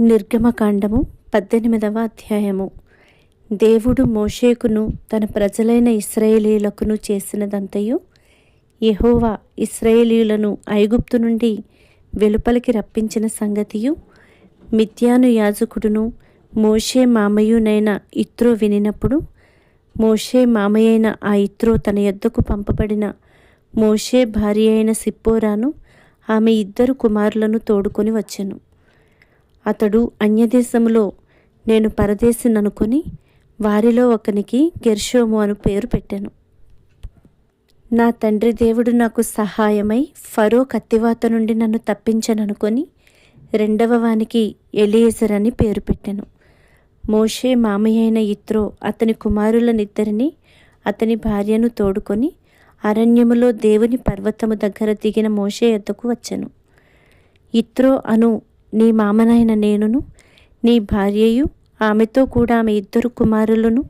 నిర్గమకాండము పద్దెనిమిదవ అధ్యాయము. దేవుడు మోషేకును తన ప్రజలైన ఇస్రాయేలీలకును చేసినదంతయు యహోవా ఇస్రాయేలీలను ఐగుప్తు నుండి వెలుపలికి రప్పించిన సంగతియు మిథ్యాను యాజకుడును మోషే మామయ్యునైన ఇత్రో వినినప్పుడు మోషే మామయ్యైన ఆ ఇత్రో తన యొద్దకు పంపబడిన మోషే భార్య అయిన సిప్పోరాను ఆమె ఇద్దరు కుమారులను తోడుకొని వచ్చెను. అతడు అన్యదేశములో నేను పరదేశిననుకొని వారిలో ఒకనికి గెర్షోము అను పేరు పెట్టాను. నా తండ్రి దేవుడు నాకు సహాయమై ఫరో కత్తివాత నుండి నన్ను తప్పించననుకొని రెండవ వానికి ఎలియేజర్ అని పేరు పెట్టాను. మోషే మామయ్య అయిన ఇత్రో అతని కుమారులనిద్దరిని అతని భార్యను తోడుకొని అరణ్యములో దేవుని పర్వతము దగ్గర దిగిన మోషే ఎద్దకు వచ్చాను. ఇత్రో అను నీ మామనైన నేనును నీ భార్యయు ఆమెతో కూడా ఆమె ఇద్దరు కుమారులను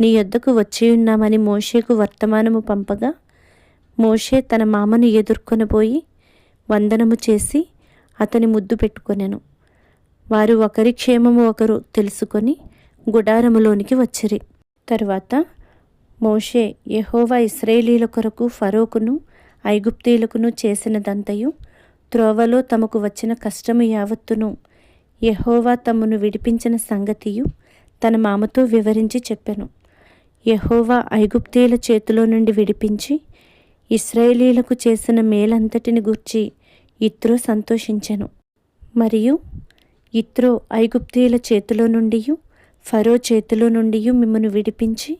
నీ యొద్దకు వచ్చియున్నామని మోషేకు వర్తమానము పంపగా మోషే తన మామను ఎదుర్కొనబోయి వందనము చేసి అతని ముద్దు పెట్టుకొనెను. వారు ఒకరి క్షేమము ఒకరు తెలుసుకొని గుడారములోనికి వచ్చిరి. తరువాత మోషే యహోవా ఇస్రాయేలీల కొరకు ఫరోకును ఐగుప్తీలకును చేసినదంతయు త్రోవలో తమకు వచ్చిన కష్టము యావత్తును. యహోవా తమను విడిపించిన సంగతియు తన మామతో వివరించి చెప్పెను. యహోవా ఐగుప్తీయుల చేతిలో నుండి విడిపించి ఇస్రాయేలీలకు చేసిన మేలంతటిని గూర్చి ఇత్రో సంతోషించెను. మరియు ఇత్రో ఐగుప్తీయుల చేతిలో నుండి ఫరో చేతిలో నుండి మిమ్మను విడిపించి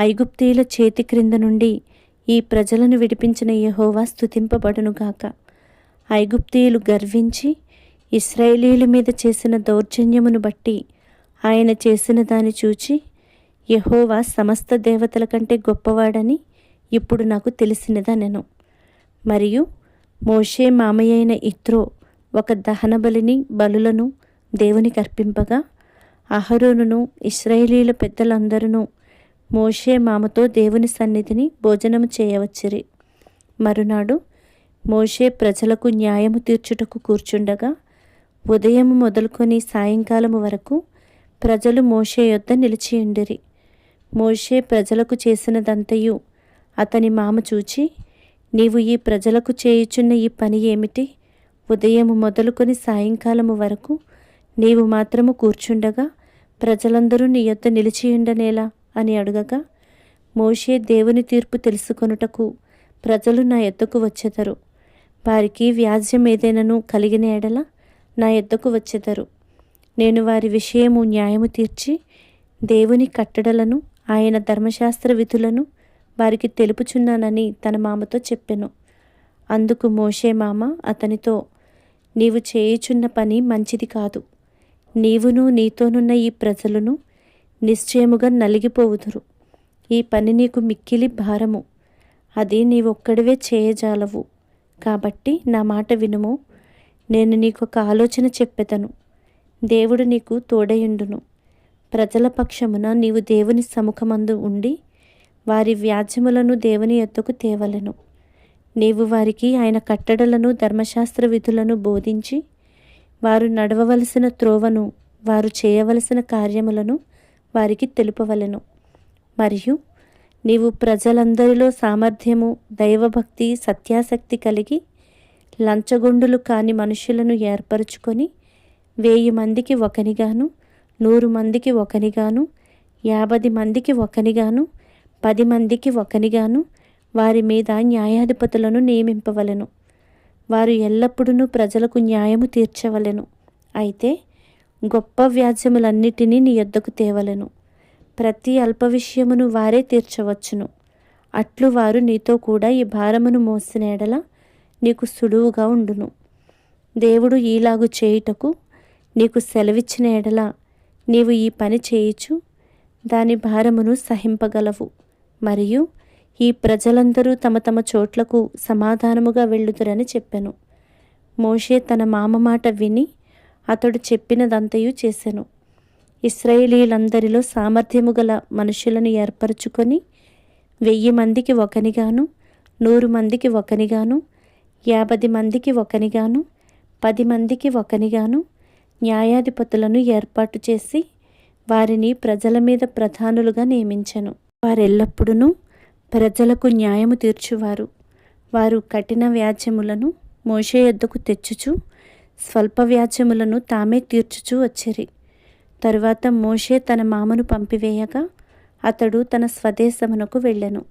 ఐగుప్తీయుల చేతి క్రింద నుండి ఈ ప్రజలను విడిపించిన యహోవా స్థుతింపబడునుగాక ఐగుప్తీయులు గర్వించి ఇస్రాయేలీల మీద చేసిన దౌర్జన్యమును బట్టి ఆయన చేసిన దాన్ని చూచి యహోవా సమస్త దేవతల కంటే గొప్పవాడని ఇప్పుడు నాకు తెలిసినదనెను మరియు మోషే మామయ్య అయిన ఇత్రో ఒక దహన బలిని బలులను దేవునికి అర్పింపగా అహరోనును ఇస్రాయేలీల పెద్దలందరూ మోషే మామతో దేవుని సన్నిధిని భోజనము చేయవచ్చిరి. మరునాడు మోషే ప్రజలకు న్యాయము తీర్చుటకు కూర్చుండగా ఉదయం మొదలుకొని సాయంకాలము వరకు ప్రజలు మోషే యొద్ద నిలిచియుండిరి మోషే ప్రజలకు చేసినదంతయు అతని మామ చూచి నీవు ఈ ప్రజలకు చేయుచున్న ఈ పని ఏమిటి? ఉదయం మొదలుకొని సాయంకాలము వరకు నీవు మాత్రము కూర్చుండగా ప్రజలందరూ నీ యొద్ద నిలిచియుండనేలా అని అడగగా మోషే దేవుని తీర్పు తెలుసుకొనుటకు ప్రజలు నా ఎద్దకు వచ్చెదరు. వారికి వ్యాజ్యం ఏదైనాను కలిగిన ఎడల నా ఎద్దకు వచ్చెదరు. నేను వారి విషయము న్యాయము తీర్చి దేవుని కట్టడలను ఆయన ధర్మశాస్త్ర విధులను వారికి తెలుపుచున్నానని తన మామతో చెప్పెను. అందుకు మోషే మామ అతనితో నీవు చేయుచున్న పని మంచిది కాదు. నీవును నీతోనున్న ఈ ప్రజలను నిశ్చయముగా నలిగిపోవుదురు. ఈ పని నీకు మిక్కిలి భారము. అది నీవొక్కడివే చేయజాలవు. కాబట్టి నా మాట వినుము. నేను నీకు ఒక ఆలోచన చెప్పెదను. దేవుడు నీకు తోడయుండును. ప్రజల పక్షమున నీవు దేవుని సముఖమందు ఉండి వారి వ్యాజ్యములను దేవుని ఎత్తుకు తేవలెను. నీవు వారికి ఆయన కట్టడలను ధర్మశాస్త్ర విధులను బోధించి వారు నడవవలసిన త్రోవను వారు చేయవలసిన కార్యములను వారికి తెలుపవలెను. మరియు నీవు ప్రజలందరిలో సామర్థ్యము దైవభక్తి సత్యాసక్తి కలిగి లంచగొండులు కాని మనుషులను ఏర్పరచుకొని వెయ్యి మందికి ఒకనిగాను నూరు మందికి ఒకనిగాను యాభై మందికి ఒకనిగాను పది మందికి ఒకనిగాను వారి మీద న్యాయాధిపతులను నియమింపవలెను. వారు ఎల్లప్పుడూ ప్రజలకు న్యాయము తీర్చవలెను. అయితే గొప్ప వ్యాజ్యములన్నిటినీ నీ యొద్దకు తేవలెను. ప్రతి అల్ప విషయమును వారే తీర్చవచ్చును. అట్లు వారు నీతో కూడా ఈ భారమును మోసిన ఎడల నీకు సులువుగా ఉండును. దేవుడు ఈలాగు చేయుటకు నీకు సెలవిచ్చిన ఎడల నీవు ఈ పని చేయుచు దాని భారమును సహింపగలవు. మరియు ఈ ప్రజలందరూ తమ తమ చోట్లకు సమాధానముగా వెళ్ళుదురని చెప్పెను. మోషే తన మామ మాట విని అతడు చెప్పినదంతయు చేసెను. ఇస్రాయేలీలందరిలో సామర్థ్యము గల మనుషులను ఏర్పరచుకొని వెయ్యి మందికి ఒకనిగాను నూరు మందికి ఒకనిగాను యాభై మందికి ఒకనిగాను పది మందికి ఒకనిగాను న్యాయాధిపతులను ఏర్పాటు చేసి వారిని ప్రజల మీద ప్రధానులుగా నియమించను. వారెల్లప్పుడూ ప్రజలకు న్యాయము తీర్చువారు. వారు కఠిన వ్యాజ్యములను మోషే యొద్దకు తెచ్చుచు స్వల్ప వ్యాజ్యములను తామే తీర్చుచూ వచ్చిరి. తరువాత మోషే తన మామను పంపివేయగా అతడు తన స్వదేశమునకు వెళ్ళెను.